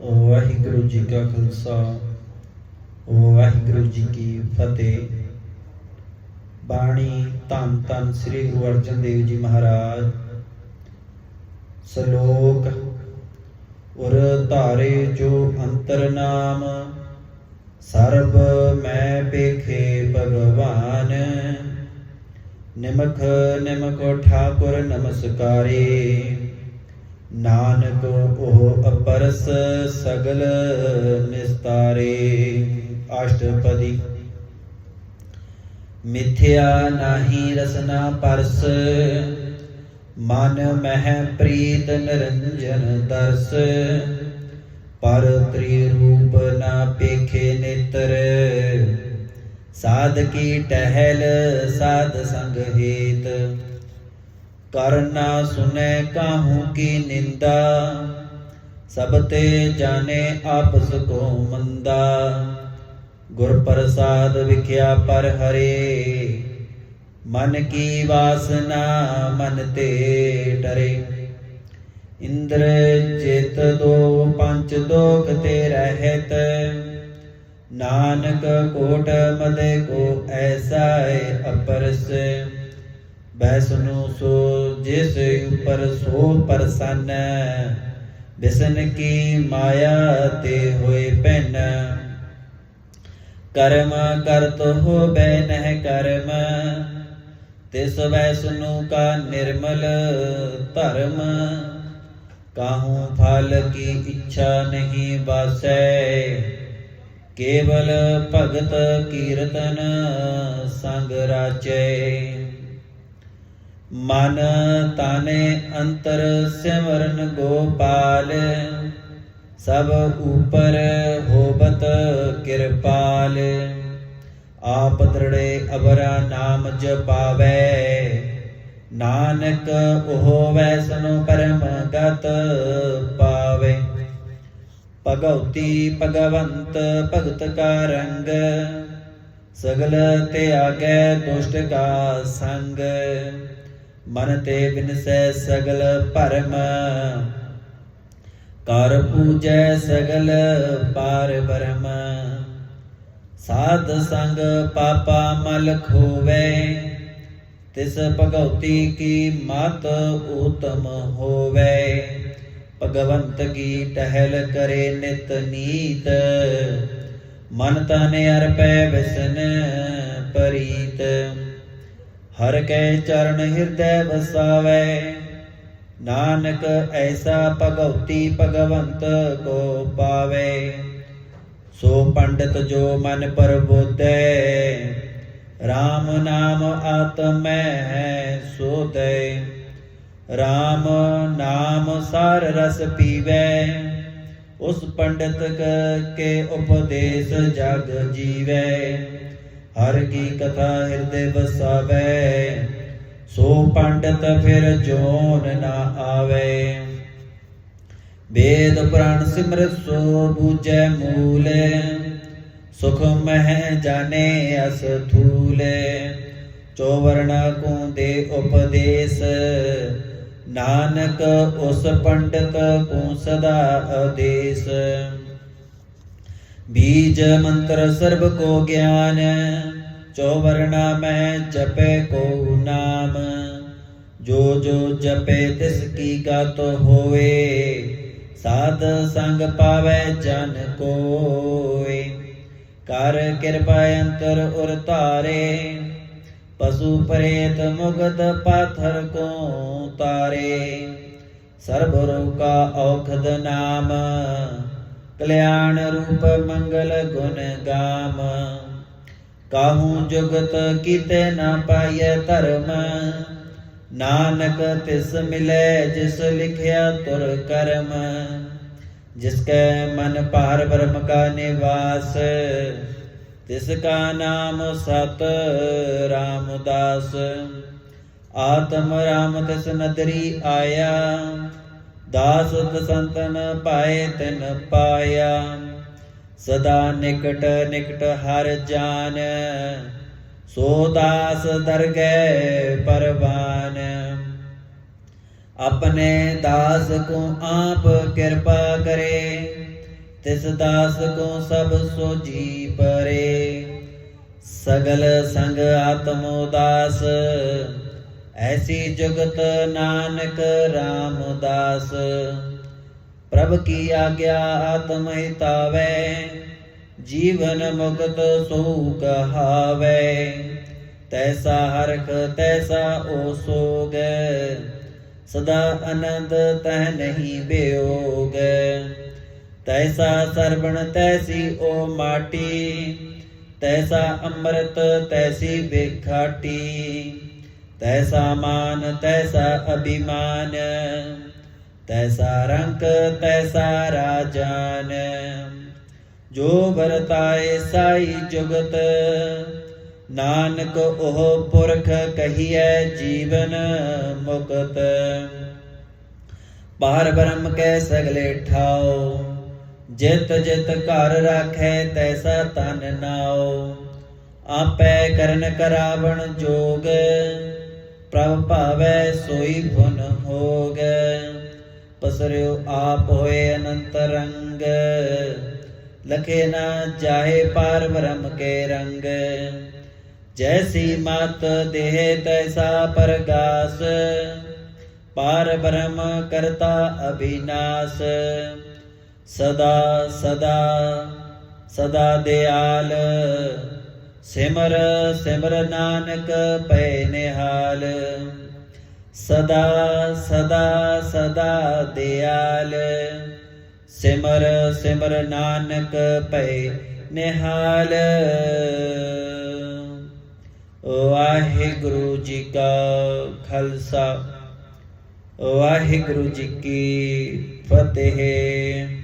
ਵਾਹਿਗੁਰੂ ਜੀ ਕਾ ਖਾਲਸਾ ਵਾਹਿਗੁਰੂ ਜੀ ਕੀ ਫਤਿਹ। ਬਾਣੀ ਧੰਨ ਧੰਨ ਸ੍ਰੀ ਗੁਰੂ ਅਰਜਨ ਦੇਵ ਜੀ ਮਹਾਰਾਜ। ਸ਼ਲੋਕ, ਉਰ ਧਾਰੇ ਜੋ ਅੰਤਰ ਨਾਮ, ਸਰਬ ਮੈਂ ਪੇਖੇ ਭਗਵਾਨ। ਨਿਮਖ ਨਿਮਖ ਠਾਕੁਰ ਨਮਸਕਾਰੇ। ਨਾਨਕ ਉਹ ਅਪਰਸ ਸਗਲ ਨਿਸਤਾਰੇ। ਅਸ਼ਟਪਦੀ। ਮਿਥਿਆ ਨਾਹੀ ਰਸਨਾ ਪਰਸ, ਮਨ ਮਹਿ ਪ੍ਰੀਤ ਨਿਰੰਜਨ ਦਰਸ। ਪਰ ਤ੍ਰੀ ਰੂਪ ਨਾ ਪੇਖੇ ਨੇਤਰ ਸਾਧ ਕੀ ਟਹਿਲ ਸਾਧ ਸੰਗ ਹੇਤ। ਕਰਨਾ ਸੁਨੈ ਕਾਹੂ ਕੀ ਨਿੰਦਾ, ਸਭ ਤੇ ਜਾਣੇ ਆਪਸ ਕੋ ਮੰਦਾ। ਗੁਰ ਪ੍ਰਸਾਦ ਵਿਖਿਆ ਪਰ ਹਰੇ, ਮਨ ਕੀ ਵਾਸਨਾ ਮਨ ਤੇ ਡਰੇ। ਇੰਦਰ ਚਿਤ ਦੋ ਪੰਚ ਦੋਖ ਤੇ ਰਹਿਤ, ਨਾਨਕ ਕੋਟ ਮਦੇ ਕੋ ਐਸਾ ਹੈ ਅਪਰਸ। ਬੈਸਨੂ ਸੋ ਜਿਸ ਉਪਰ ਸੋ ਪਰਸਨ, ਬਿਸਨ ਕੀ ਮਾਇਆ ਤੇ ਹੋਏ ਪੈਨ ਕਰਮ ਕਰਤ ਹੋ ਬੈ ਨਹਿ ਕਰਮ, ਤਿਸ ਵੈਸਨੂ ਕਾ ਨਿਰਮਲ ਧਰਮ। ਕਾਹੂ ਫਲ ਕੀ ਇੱਛਾ ਨਹੀਂ ਬਾਸੈ, ਕੇਵਲ ਭਗਤ ਕੀਰਤਨ ਸੰਗ ਰਾਚੈ। ਮਨ ਤਾਨੇ ਅੰਤਰ ਸਿਮਰਨ ਗੋਪਾਲ, ਸਭ ਉਪਰ ਹੋਬਤ ਕਿਰਪਾਲ। ਆਪ ਦ੍ਰਿੜੇ ਅਵਰਾ ਨਾਮ ਜਪਾਵੇ ਨਾਨਕ ਉਹ ਵੈਸਨੋ ਪਰਮ ਗਤ ਪਾਵੇ। ਭਗਉਤੀ ਭਗਵੰਤ ਭਗਤ ਕਾ ਰੰਗ, ਸਗਲ ਤਿਆਗੈ ਦੁਸ਼ਟ ਕਾ ਸੰਗ। ਮਨ ਤੇ ਬਿਨਸੈ ਸਗਲ ਭਰਮ। ਕਰ ਪੂਜੈ ਸਗਲ ਪਾਰ ਬ੍ਰਹਮ ਸਾਧ ਸੰਗ ਪਾਪਾ ਮਲ ਖੋਵੇ। ਤਿਸ ਭਗਉਤੀ ਕੀ ਮਤ ਉਤਮ ਹੋਵੇ। ਭਗਵੰਤ ਕੀ ਟਹਿਲ ਕਰੇ ਨਿਤ ਨੀਤ। ਮਨ ਤਨ ਅਰਪੈ ਵਿਸਨ। ਹਰ ਕੈ ਚਰਨ ਹਿਰਦੈ ਵਸਾਵੇ। ਨਾਨਕ ਐਸਾ ਭਗਉਤੀ ਭਗਵੰਤ ਕੋ ਪਾਵੇ। ਸੋ ਪੰਡਤ ਜੋ ਮਨ ਪਰਬੋਧੈ RAM ਨਾਮ ਆਤਮੈ ਹੈ ਸੋਦੈ RAM ਨਾਮ ਸਾਰ ਰਸ ਪੀਵੈ, ਉਸ ਪੰਡਿਤ ਕ- ਕੇ ਉਪਦੇਸ਼ ਜਗ ਜੀਵੈ। ਹਰ ਕੀ ਕਥਾ ਹਿਰਦੇ ਵਸਾਵੇ, ਸੋ ਪੰਡਤ ਫਿਰ ਜੋਨ ਨਾ ਆਵੇ। ਵੇਦ ਪੁਰਾਣ ਸਿਮਰਤ ਸੋ ਬੂਝੈ ਮੂਲੇ, ਸੁਖ ਮਹਿ ਜਾਣੇ ਅਸ ਥੂਲੇ। ਚੋਵਰਣਾ ਕੋ ਦੇ ਉਪਦੇਸ਼, ਨਾਨਕ ਉਸ ਪੰਡਤ ਕੋ ਸਦਾ ਆਦੇਸ਼। ਬੀਜ ਮੰਤਰ ਸਰਬ ਕੋ ਗਿਆਨ ਚੋਵਰਣਾ ਮੈਂ ਜਪੇ ਕੋ ਨਾਮ। ਜੋ ਜੋ ਜਪੇ ਤਿਸ ਕੀ ਗਤ ਹੋਏ ਸਾਧ ਸੰਗ ਪਾਵੇ ਜਨ ਕੋਏ। ਕਰ ਕਿਰਪਾ ਅੰਤਰ ਉਰ ਧਾਰੇ, ਪਸ਼ੂ ਪ੍ਰੇਤ ਮੁਗਦ ਪਾਥਰ ਕੋ ਤਾਰੇ। ਸਰਬ ਰੋਗਾ ਔਖਦ ਨਾਮ ਕਲਿਆਣ ਰੂਪ ਮੰਗਲ ਗੁਣ ਗਾਮ। ਕਾਹੂ ਜੁਗਤ ਕੀਤੇ ਨਾ ਪਾਈਐ ਧਰਮ। ਨਾਨਕ ਤਿਸ ਮਿਲੇ ਜਿਸ ਲਿਖਿਆ ਤੁਰ ਕਰਮ। ਜਿਸ ਕੈ ਮਨ ਭਾਰ ਬ੍ਰਹਮ ਕਾ ਨਿਵਾਸ, ਤਿਸ ਕਾ ਨਾਮ ਸਤ ਰਾਮਦਾਸ। ਆਤਮ ਰਾਮ ਤਿਸ ਨਦਰੀ ਆਇਆ ਦਾਸ ਸੰਤਨ ਪਾਏ ਤਿਨ ਪਾਇਆ। ਸਦਾ ਨਿਕਟ ਨਿਕਟ ਹਰ ਜਾਨ, ਸੋ ਦਾਸ ਦਰਗਹਿ ਪਰਵਾਨ। ਆਪਣੇ ਦਾਸ ਕੋ ਆਪ ਕਿਰਪਾ ਕਰੇ, ਤਿਸ ਦਾਸ ਕੋ ਸਭ ਸੋਜੀ ਪਰੇ। ਸਗਲ ਸੰਗ ਆਤਮੋ ਦਾਸ ਐਸੀ ਜੁਗਤ ਨਾਨਕ ਰਾਮਦਾਸ, ਪ੍ਰਭ ਕੀ ਆਗਿਆ ਆਤਮ ਹਿਤਾਵੈ ਜੀਵਨ ਮੁਕਤ ਸੋ ਕਹਾਵੈ, ਤੈਸਾ ਹਰਖ ਤੈਸਾ ਓ ਸੋਗ, ਸਦਾ ਆਨੰਦ ਤਹ ਨਹੀਂ ਬਿਯੋਗ ਤੈਸਾ ਸਰਵਣ ਤੈਸੀ ਓ ਮਾਟੀ, ਤੈਸਾ ਅੰਮ੍ਰਿਤ ਤੈਸੀ ਬੇਖਾਟੀ ਤੈਸਾ ਮਾਨ, ਤੈਸਾ ਅਭਿਮਾਨ, ਤੈਸਾ ਰੰਗ, ਤੈਸਾ ਰਾਜਾਨ। ਜੋ ਵਰਤਾਏ ਸਾਈ ਜੁਗਤ, ਨਾਨਕ ਉਹ ਪੁਰਖ ਕਹੀਐ ਜੀਵਨ ਮੁਕਤ। ਬਾਹਰ ਬ੍ਰਹਮ ਕੈ ਸਗਲੇ ਠਾਓ ਜਿਤ ਜਿਤ ਘਰ ਰਾਖੈ ਤੈਸਾ ਤਨ ਨਾਓ ਆਪੈ ਕਰਨ ਕਰਾਵਣ ਜੋਗ ਪ੍ਰਭ ਭਾਵੈ ਸੋਈ ਫੁਨ ਹੋਗ, ਪਸਰਿਓ ਆਪ ਹੋਏ ਅਨੰਤ ਰੰਗ। ਲਖੇ ਨਾ ਜਾਏ ਪਾਰ ਬ੍ਰਹਮ ਕੇ ਰੰਗ। ਜੈਸੀ ਮਤ ਦੇਹ ਤੈਸਾ ਪਰਗਾਸ। ਪਾਰ ਬ੍ਰਹਮ ਕਰਤਾ ਅਬਿਨਾਸ਼ ਸਦਾ ਸਦਾ ਸਦਾ ਦਿਆਲ। ਸਿਮਰ ਸਿਮਰ ਨਾਨਕ ਪੈ ਨਿਹਾਲ ਸਦਾ ਸਦਾ ਸਦਾ ਦਿਆਲ। ਸਿਮਰ ਸਿਮਰ ਨਾਨਕ ਪੈ ਨਿਹਾਲ ਵਾਹਿਗੁਰੂ ਜੀ ਕਾ ਖਾਲਸਾ, ਵਾਹਿਗੁਰੂ ਜੀ ਕੀ ਫਤਿਹ।